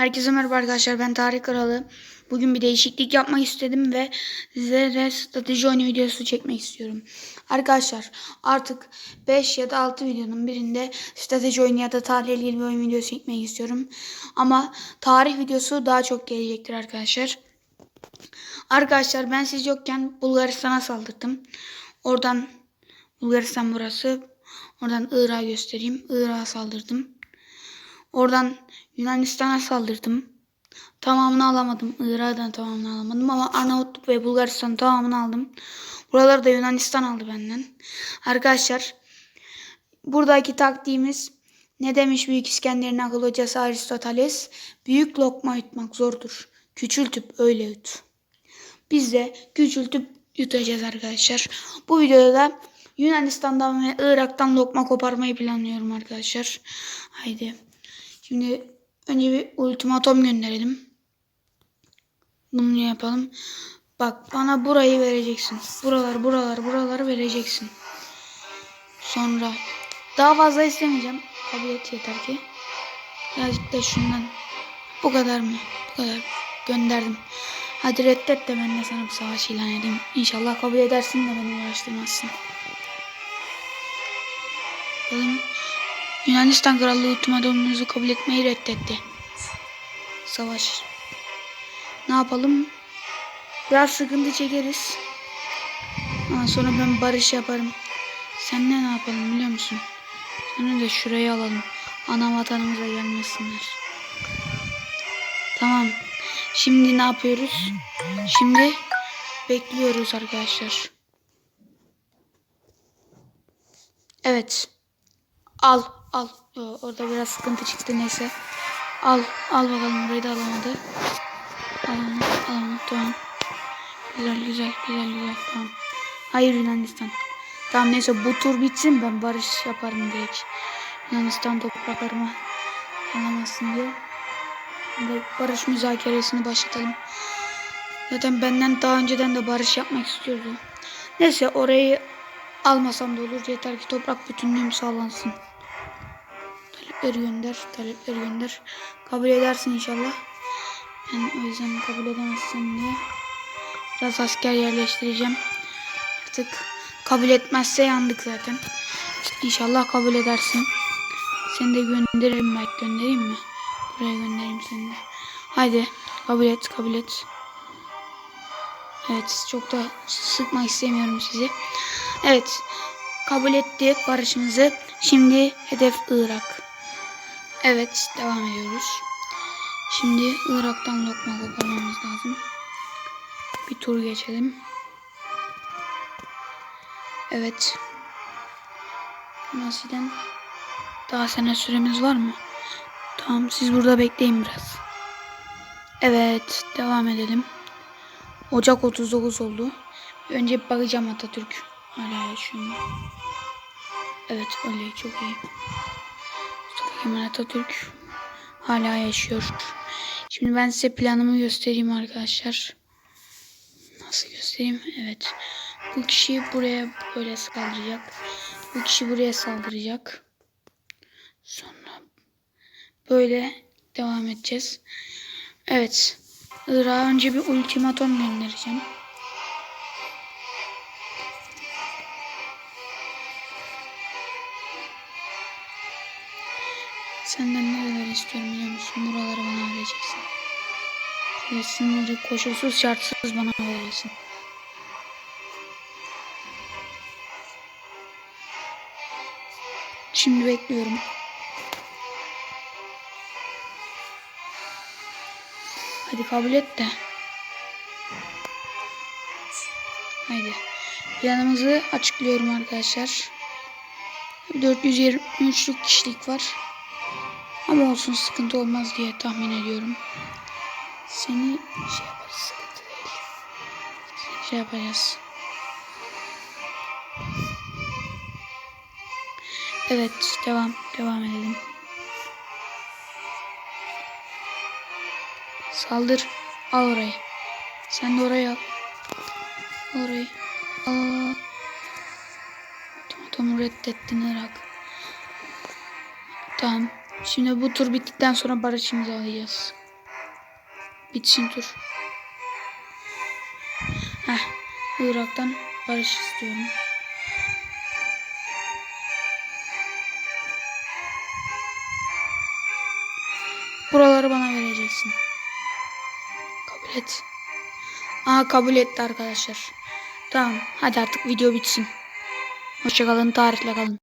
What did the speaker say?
Herkese merhaba arkadaşlar ben Tarık Kralı. Bugün bir değişiklik yapmak istedim ve sizlere strateji oyunu videosu çekmek istiyorum. Arkadaşlar artık 5 ya da 6 videonun birinde strateji oyunu ya da tarihle ilgili bir oyun videosu çekmek istiyorum. Ama tarih videosu daha çok gelecektir arkadaşlar. Arkadaşlar ben siz yokken Bulgaristan'a saldırdım. Oradan Bulgaristan burası. Oradan Irak'a göstereyim. Irak'a saldırdım. Oradan Yunanistan'a saldırdım. Tamamını alamadım. Irak'tan tamamını alamadım ama Arnavutluk ve Bulgaristan tamamını aldım. Buraları da Yunanistan aldı benden. Arkadaşlar buradaki taktiğimiz ne demiş Büyük İskender'in akıl hocası Aristoteles? Büyük lokma yutmak zordur. Küçültüp öyle yut. Biz de küçültüp yutacağız arkadaşlar. Bu videoda da Yunanistan'dan ve Irak'tan lokma koparmayı planlıyorum arkadaşlar. Haydi. Şimdi önce bir ultimatom gönderelim. Bunu yapalım. Bak bana burayı vereceksin. Buralar buralar buraları vereceksin. Sonra daha fazla istemeyeceğim. Kabul et yeter ki. Birazcık da şundan. Bu kadar mı? Bu kadar. Gönderdim. Hadi reddet de ben de sana bir savaş ilan edeyim. İnşallah kabul edersin de beni uğraştırmazsın. Bakalım. Yunanistan Krallığı ultimatumunuzu kabul etmeyi reddetti. Savaş. Ne yapalım? Biraz sıkıntı çekeriz. Ama sonra ben barış yaparım. Sen ne ne yapalım biliyor musun? Seni de şuraya alalım. Ana vatanımıza gelmesinler. Tamam. Şimdi ne yapıyoruz? Şimdi bekliyoruz arkadaşlar. Evet. Al al. Orada biraz sıkıntı çıktı neyse. Al al bakalım burayı da alamadı. Al onu al onu tamam. Güzel güzel güzel güzel tamam. Hayır Yunanistan. Tamam neyse bu tur bitsin ben barış yaparım direkt. Yunanistan topraklarıma alamazsın diye. Şimdi barış müzakeresini başlatalım. Zaten benden daha önceden de barış yapmak istiyordu. Neyse orayı almasam da olur. Yeter ki toprak bütünlüğüm sağlansın. Talepleri gönder, talepleri gönder. Kabul edersin inşallah. Ben o yüzden kabul edemezsin diye. Biraz asker yerleştireceğim. Artık kabul etmezse yandık zaten. İnşallah kabul edersin. Seni de gönderirim belki göndereyim mi? Buraya göndereyim seni de. Haydi kabul et kabul et. Evet çok da sıkmak istemiyorum sizi. Evet kabul ettik barışımızı. Şimdi hedef Irak. Evet devam ediyoruz. Şimdi Irak'tan lokma koparmamız lazım. Bir tur geçelim. Evet. Nasiden daha sene süremiz var mı? Tamam siz burada bekleyin biraz. Evet devam edelim. Ocak 39 oldu. Önce bir bakacağım Atatürk. Hala yaşıyor mu? Evet öyle çok iyi. Kemal Atatürk hala yaşıyor. Şimdi ben size planımı göstereyim arkadaşlar. Nasıl göstereyim? Evet. Bu kişi buraya böyle saldıracak. Bu kişi buraya saldıracak. Sonra böyle devam edeceğiz. Evet. Irak'a önce bir ultimatom göndereceğim. Senden nereler istiyorum biliyor musun? Buraları bana vereceksin. Şöyle sınırı koşulsuz şartsız bana vereceksin. Şimdi bekliyorum. Hadi kabul et de. Haydi. Planımızı açıklıyorum arkadaşlar. 423'lük kişilik var. Ama olsun sıkıntı olmaz diye tahmin ediyorum. Seni şey yaparız sıkıntı değil. Şey yapacağız. Evet devam devam edelim. Saldır. Al orayı. Sen de orayı al. Orayı. Al al. Otomatamı reddettin Irak. Tamam. Şimdi bu tur bittikten sonra barış imzalayacağız. Bitsin tur. Heh. Irak'tan barış istiyorum. Buraları bana vereceksin. Kabul et. Aa kabul etti arkadaşlar. Tamam hadi artık video bitsin. Hoşçakalın tarihle kalın.